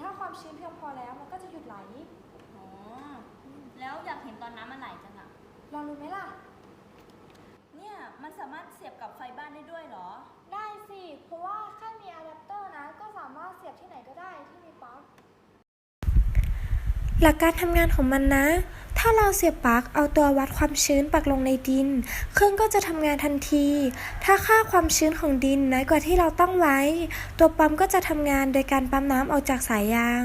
ถ้าความชื้นเพียงพอแล้วมันก็จะหยุดไหล อ๋อ แล้วอยากเห็นตอนน้ำมันไหลจังอะลองดูไหมล่ะ เนี่ยมันสามารถเสียบกับไฟบ้านได้ด้วยเหรอ ได้สิ เพราะว่าแค่มีอะแดปเตอร์นะ ก็สามารถเสียบที่ไหนก็ได้ที่มีปลั๊ก หลักการทำงานของมันนะ ถ้าเราเสียบปลั๊กเอาตัววัดความชื้นปักลงในดิน เครื่องก็จะทำงานทันที ถ้าค่าความชื้นของดินน้อยกว่าที่เราตั้งไว้ ตัวปั๊มก็จะทำงานโดยการปั๊มน้ำออกจากสายยาง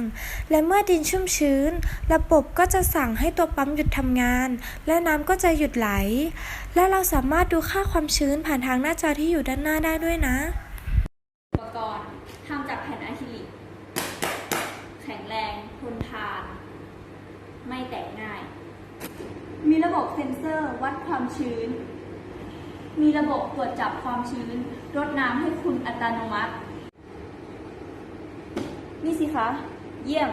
และเมื่อดินชุ่มชื้น ระบบก็จะสั่งให้ตัวปั๊มหยุดทำงาน และน้ำก็จะหยุดไหล และเราสามารถดูค่าความชื้นผ่านทางหน้าจอที่อยู่ด้านหน้าได้ด้วยนะ อุปกรณ์ทำจากแผ่นอะคริลิกแข็งแรงทนทาน ไม่แตกง่าย มีระบบเซ็นเซอร์วัดความชื้น มีระบบตรวจจับความชื้น รดน้ำให้คุณอัตโนมัติ นี่สิคะ เยี่ยม